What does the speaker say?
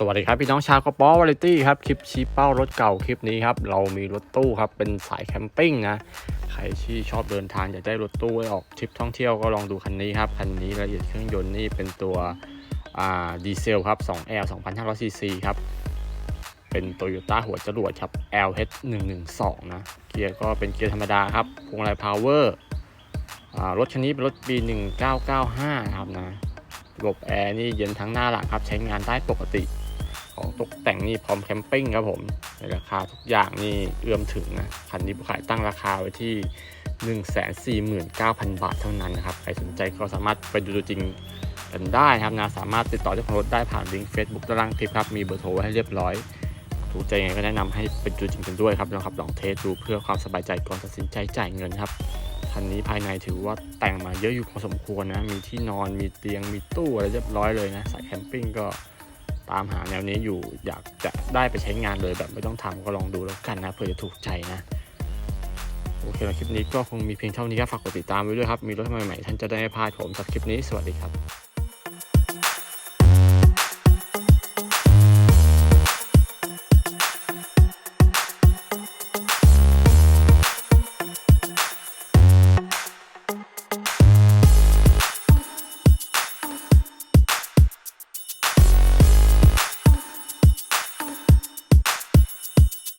สวัสดีครับพี่น้องชาวกระป๋อวาไรตี้ครับคลิปชี้เป้ารถเก่าคลิปนี้ครับเรามีรถตู้ครับเป็นสายแคมปิ้งนะใครที่ชอบเดินทางอยากได้รถตู้ไว้ออกทริปท่องเที่ยวก็ลองดูคันนี้ครับคันนี้รายละเอียดเครื่องยนต์นี่เป็นตัวดีเซลครับ 2L 2,500 cc ครับเป็น Toyota หัวจรวดครับ LH 112นะเกียร์ก็เป็นเกียร์ธรรมดาครับพวงมาลัยพาวเวอร์รถคันนี้เป็นรถปี 1995 ครับนะระบบแอร์นี่เย็นทั้งหน้าหลังครับ ใช้งานได้ปกติ แต่งนี่พร้อมแคมปิ้งครับผมในราคาทุกอย่างนี่เอื้อมถึงนะคันนี้ขายตั้งราคาไว้ที่ 149,000 บาทเท่านั้นนะครับ ใครสนใจก็สามารถไปดูตัวจริงกันได้ครับนะสามารถติดต่อเจ้าของรถได้ผ่านลิงก์ Facebook ด้านล่างคลิปครับ มีเบอร์โทรไว้ให้เรียบร้อย ถูกใจยังไงก็แนะนำให้เป็นตัวจริงกันด้วยครับลองขับลองเทสดูเพื่อความสบายใจก่อนตัดสินใจจ่ายเงินครับคันนี้ภายในถือว่าแต่งมาเยอะอยู่พอสมควรนะมีที่นอนมีเตียงมีตู้อะไรเรียบร้อยเลยนะสายแคมปิ้งก็ ตามหาแนวนี้อยู่อยากจะได้ไปใช้งานเลยแบบไม่ต้องทำก็ลองดูแล้วกันนะเผื่อจะถูกใจนะโอเคแล้วคลิปนี้ก็คงมีเพียงเท่านี้ครับฝากกดติดตามไว้ด้วยครับ มีรถใหม่ๆท่านจะได้ไม่พลาดผมสำหรับคลิปนี้สวัสดีครับ